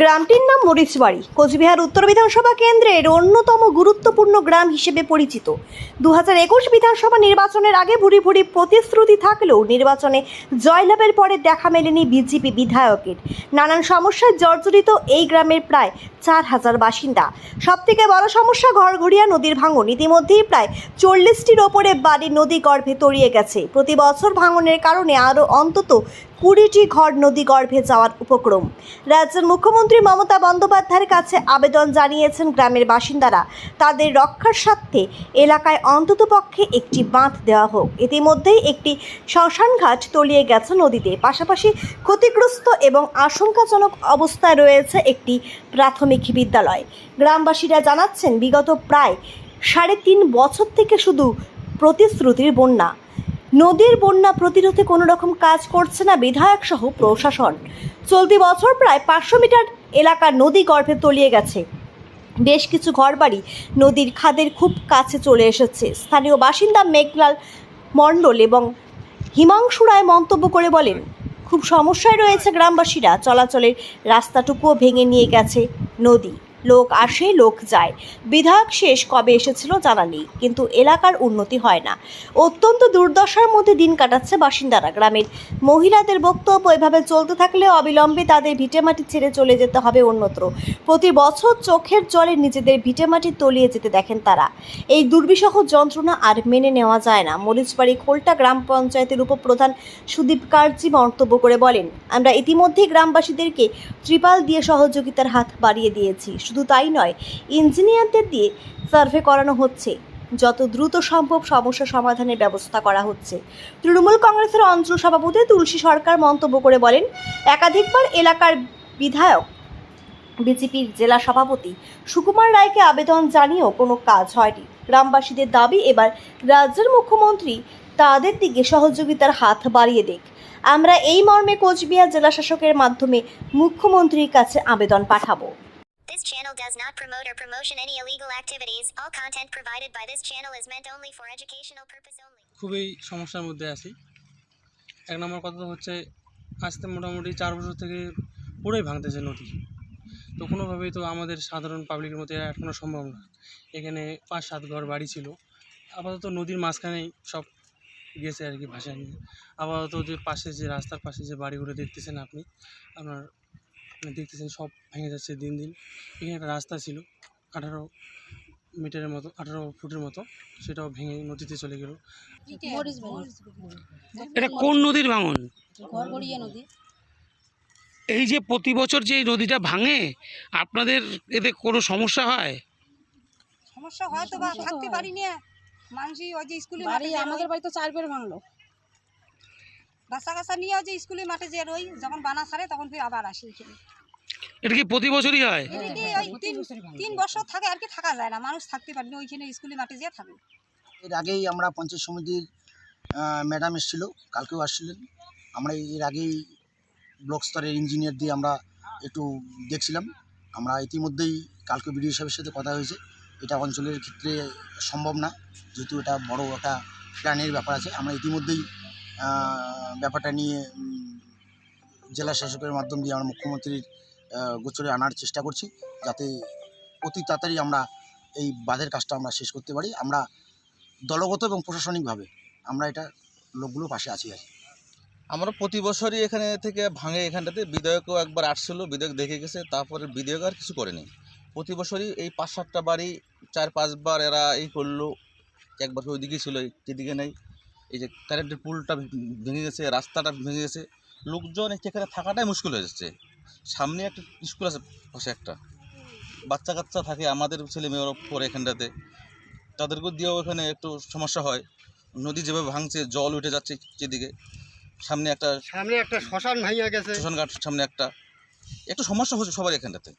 গ্রামটির নাম মরিচবাড়ি। কোচবিহার উত্তর বিধানসভা কেন্দ্রের অন্যতম গুরুত্বপূর্ণ গ্রাম হিসেবে পরিচিত। দু হাজার একুশ বিধানসভা নির্বাচনের আগে ভুরি ভুরি প্রতিশ্রুতি থাকলেও নির্বাচনে জয়লাভের পরে দেখা মেলেনি বিজেপি বিধায়কের। নানান সমস্যায় জর্জরিত এই গ্রামের প্রায় চার হাজার বাসিন্দা। সবথেকে বড় সমস্যা ঘরঘড়িয়া নদীর ভাঙন। ইতিমধ্যেই প্রায় চল্লিশটির ওপরে বাড়ি নদী গর্ভে তলিয়ে গেছে। প্রতি বছর ভাঙনের কারণে আরও অন্তত কুড়িটি ঘর নদী গর্ভে যাওয়ার উপক্রম। রাজ্যের মুখ্যমন্ত্রী মমতা বন্দ্যোপাধ্যায়ের কাছে আবেদন জানিয়েছেন গ্রামের বাসিন্দারা। তাদের রক্ষার স্বার্থে এলাকায় অন্ততপক্ষে একটি বাঁধ দেওয়া হোক। ইতিমধ্যেই একটি শ্মশানঘাট তলিয়ে গেছে নদীতে। পাশাপাশি ক্ষতিগ্রস্ত এবং আশঙ্কাজনক অবস্থায় রয়েছে একটি প্রাথমিক বিদ্যালয়। গ্রামবাসীরা জানাচ্ছেন, বিগত প্রায় সাড়ে তিন বছর থেকে শুধু প্রতিশ্রুতির বন্যা। নদীর বন্যা প্রতিরোধে কোনো রকম কাজ করছে না বিধায়ক সহ প্রশাসন। চলতি বছর প্রায় পাঁচশো মিটার এলাকা নদী গর্ভে তলিয়ে গেছে। বেশ কিছু ঘরবাড়ি নদীর খাদের খুব কাছে চলে এসেছে। স্থানীয় বাসিন্দা মেঘলাল মণ্ডল এবং হিমাংশু রায় মন্তব্য করে বলেন, খুব সমস্যায় রয়েছে গ্রামবাসীরা। চলাচলের রাস্তাটুকুও ভেঙে নিয়ে গেছে নদী। লোক আসে, লোক যায়। বিধায়ক শেষ কবে এসেছিল জানা নেই, কিন্তু এলাকার উন্নতি হয় না। অত্যন্ত দুর্দশার মধ্যে দিন কাটাচ্ছে বাসিন্দারা গ্রামের। মহিলাদের বক্তব্য এভাবে চলতে থাকলে অবিলম্বে তাদের ভিটেমাটি ছেড়ে চলে যেতে হবে অন্যত্র। প্রতি বছর চোখের জলে নিজেদের ভিটেমাটি তলিয়ে যেতে দেখেন তারা। এই দুর্বিষহ যন্ত্রণা আর মেনে নেওয়া যায় না। মরিচবাড়ি খোলটা গ্রাম পঞ্চায়েতের উপপ্রধান সুদীপ কার্জি মন্তব্য করে বলেন, আমরা ইতিমধ্যেই গ্রামবাসীদেরকে ত্রিপাল দিয়ে সহযোগিতার হাত বাড়িয়ে দিয়েছি। শুধু তাই নয়, ইঞ্জিনিয়ারদের দিয়ে সার্ভে করানো হচ্ছে। যত দ্রুত সম্ভব সমস্যা সমাধানের ব্যবস্থা করা হচ্ছে। তৃণমূল কংগ্রেসের অঞ্চল সভাপতি তুলসী সরকার মন্তব্য করে বলেন, একাধিকবার এলাকার বিধায়ক, বিজেপির জেলা সভাপতি সুকুমার রায়কে আবেদন জানিয়েও কোনো কাজ হয়নি। গ্রামবাসীদের দাবি, এবার রাজ্যের মুখ্যমন্ত্রী তাদের দিকে সহযোগিতার হাত বাড়িয়ে দেখ আমরা এই মর্মে কোচবিহার জেলা শাসকের মাধ্যমে মুখ্যমন্ত্রীর কাছে আবেদন পাঠাবো। This channel does not promote or promotion any illegal activities. All content provided by this channel is meant only for educational purpose only. খুবই সমস্যার মধ্যে আছি। এক নম্বর কথা হচ্ছে আসতে মোটামুটি চার বছর থেকে পুরোই ভাঙতেছে নদী। তো কোনোভাবেই তো আমাদের সাধারণ পাবলিকের মধ্যে এখনও সম্ভব না। এখানে পাঁচ সাত ঘর বাড়ি ছিল। আপাতত নদীর মাঝখানেই সব গেছে আর কি ভাষা নিয়ে। আপাতত যে পাশে যে রাস্তার পাশে যে বাড়িগুলো দেখতেছেন আপনি, আপনার দেখতেছেন সব ভেঙে যাচ্ছে দিন দিন। এখানে একটা রাস্তা ছিল আঠারো মিটারের মতো আঠারো ফুটের মতো সেটাও ভেঙে নদীতে চলে গেল। এটা কোন নদীর ভাঙন? নদী। এই যে প্রতি বছর যে এই নদীটা ভাঙে আপনাদের এতে কোনো সমস্যা হয়? সমস্যা হয় তো বা থাকতে পারি না মানুষই ওই যে স্কুলে আমাদের বাড়ি তো চারবার ভাঙলো। বাচ্চা কাচ্চা নিয়েও যে স্কুলে মাঠে যে রই যখন বানা ছাড়ে তখন ফির আবার আসি এখানে। এটা কি প্রতি বছরই হয়? তিন বছর থাকে আর কি থাকা যায় না। মানুষ থাকতে পারি না ওইখানে স্কুলে মাঠে যেয়ে থাকে। এর আগেই আমরা পঞ্চায়েত সমিতির ম্যাডাম এসেছিল কালকেও আসছিলেন। আমরা এর আগেই ব্লক স্তরের ইঞ্জিনিয়ার দিয়ে আমরা একটু দেখছিলাম। আমরা ইতিমধ্যেই কালকে বিডিও সাহেবের সাথে কথা হয়েছে। এটা অঞ্চলের ক্ষেত্রে সম্ভব না যেহেতু এটা বড় একটা প্ল্যানের ব্যাপার আছে। আমরা ইতিমধ্যেই ব্যাপারটা নিয়ে জেলা শাসকের মাধ্যম দিয়ে আমরা মুখ্যমন্ত্রীর গোচরে আনার চেষ্টা করছি, যাতে অতি তাড়াতাড়ি আমরা এই বাঁধের কাজটা আমরা শেষ করতে পারি। আমরা দলগত এবং প্রশাসনিকভাবে আমরা এটা লোকগুলো পাশে আছি আর আমরা প্রতি বছরই এখানে থেকে ভাঙে এখানটাতে। বিধায়কও একবার আসছিল, বিধায়ক দেখে গেছে, তারপরে বিধায়ক আর কিছু করেনি। প্রতি বছরই এই পাঁচ সাতটা বাড়ি চার পাঁচবার এরা এই করল। একবার ওইদিকে ছিল, এদিকে নেই। এই যে কারেন্টের পুলটা ভেঙে গেছে রাস্তাটা ভেঙে গেছে লোকজন এখানে থাকাটাই মুশকিল হয়ে যাচ্ছে। সামনে একটা স্কুল আছে পাশে একটা। বাচ্চা কাচ্চা থাকে আমাদের ছেলে মেয়েরা পরে এখানটাতে। তাদেরকেও দিয়েও এখানে একটু সমস্যা হয়। নদী যেভাবে ভাঙছে জল উঠে যাচ্ছে যেদিকে সামনে একটা সামনে একটা শ্মশান ভাইয়া গেছে। শ্মশান ঘাট সামনে একটা। একটু সমস্যা হচ্ছে সবার এখানটাতে।